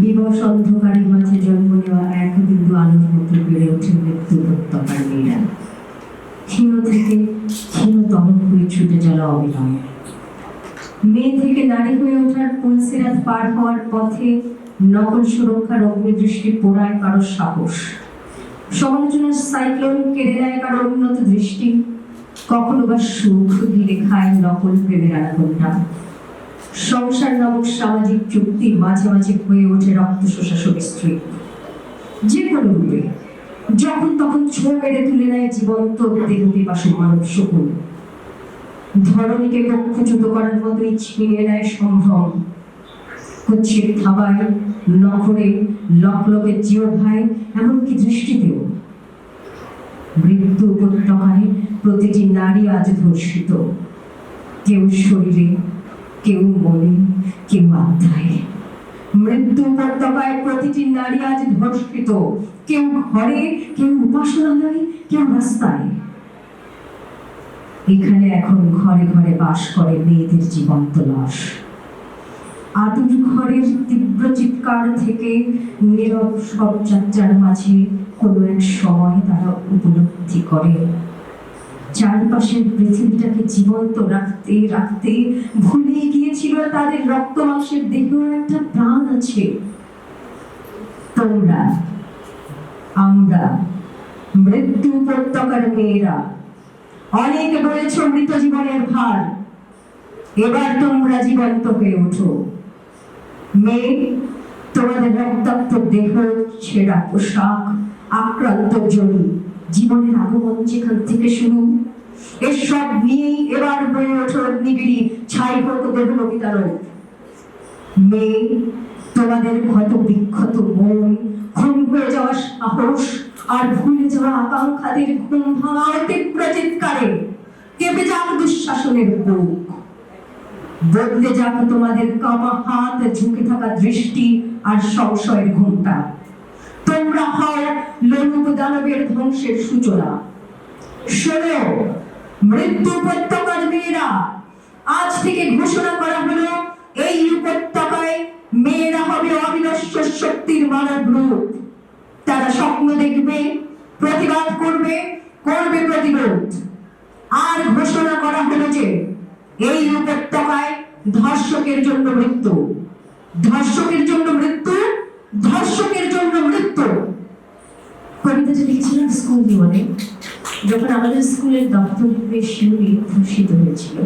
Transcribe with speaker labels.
Speaker 1: দিবস অন্ধকারের মাঝে জন্ম নেওয়া এক বিন্দু আলোর মতো বেড়ে ওঠে মৃত্যু উপত্যকার মেয়েরা ক্ষীণ থেকে ক্ষীণতম হয়ে ছুটে চলা অবিরাম মেয়ে থেকে নারী হয়ে ওঠার পুলসিরাত পার হওয়ার পথে নকল সুরক্ষার অগ্নিদৃষ্টি পোড়ায় কারও সাহস। সমালোচনার সাইক্লোন কেড়ে নেয় কারও উন্নত দৃষ্টি। কখনো বা সুখ ঘিরে খায় নকল প্রেমের আনাগোলটা সংসার নামক সামাজিক চুক্তি মাঝে মাঝে হয়ে ওঠে রক্ত শোষা স্ত্রী। যে কোনো রূপে। যখন তখন ছো মেরে তুলে নেয় জীবন্ত দেহ পিপাসু মানব শকুন। ধরণীকে কক্ষচ্যুত করার মতোই ছিনিয়ে নেয় সম্ভ্রম কুচ্ছিত থাবায়, নখরে, লকলকে জিও ভাই, এমনকি দৃষ্টিতেও। মৃত্যু উপত্যকায় প্রতিটি নারী আজ ধর্ষিত। কেউ শরীরে কেউ মনে কেউ আত্মায় মৃত্যু উপত্যকায় প্রতিটি নারী আজ ধর্ষিত। কেউ ঘরে, কেউ উপাসনালয়, কেউ রাস্তায়। এখানে এখন ঘরে ঘরে বাস করে মেয়েদের জীবন্ত লাশ। আতুর ঘরের তীব্র চিৎকার থেকে নীরব সব যাত্রার মাঝে কোনো এক সময় তারা উপলব্ধি করে। চারপাশের পৃথিবীটাকে জীবন্ত রাখতে রাখতে ভুলে গিয়েছিল তাদের রক্ত মাংসের দেহেও একটা প্রাণ আছে। তোমরা, আমরা, মৃত্যু উপত্যকার মেয়েরা, অনেক বলেছ মৃত জীবনের ভার। এবার তোমরা জীবন্ত হয়ে ওঠো। মেয়ে, তোমাদের রক্তাক্ত দেহ ছেঁড়া পোশাক, আক্রান্ত জমি। জীবনের আগমন যেখান থেকে শুরু এসব নিয়েই এবার বয়ে ওঠো অগ্নিগিরি, ছাই হোক দেহ মেয়ে তোমাদের ক্ষত বিক্ষত মন খুন হয়ে যাওয়া সাহস আর ভুলে যাওয়া আকাঙ্ক্ষাদের ঘুম ভাঙা তীব্র চিৎকারে, কেঁপে যাক দুঃশাসনের বুক। বদলে যাক তোমাদের কামা হাত, ঝুঁকে থাকা দৃষ্টি আর সংশয়ের ঘুমটা। তোমরা হও লোলুপ দানবের ধ্বংসের সূচনা। শোনো, মৃত্যু উপত্যকার মেয়েরা, আজ থেকে ঘোষণা করা হলো, এই উপত্যকায় মেয়েরা হবে অবিনশ্বর শক্তির মানব রূপ। তারা স্বপ্ন দেখবে, প্রতিবাদ করবে করবে প্রতিরোধ। আর ঘোষণা করা হলো যে, এই উপত্যকায় ধর্ষকের জন্য মৃত্যু। ধর্ষকের জন্য মৃত্যু ধর্ষকের জন্য মৃত্যু কবিতাটা লিখেছিলাম স্কুল জীবনে যখন আমাদের স্কুলের দপ্তর শিউরি ধর্ষিত হয়েছিল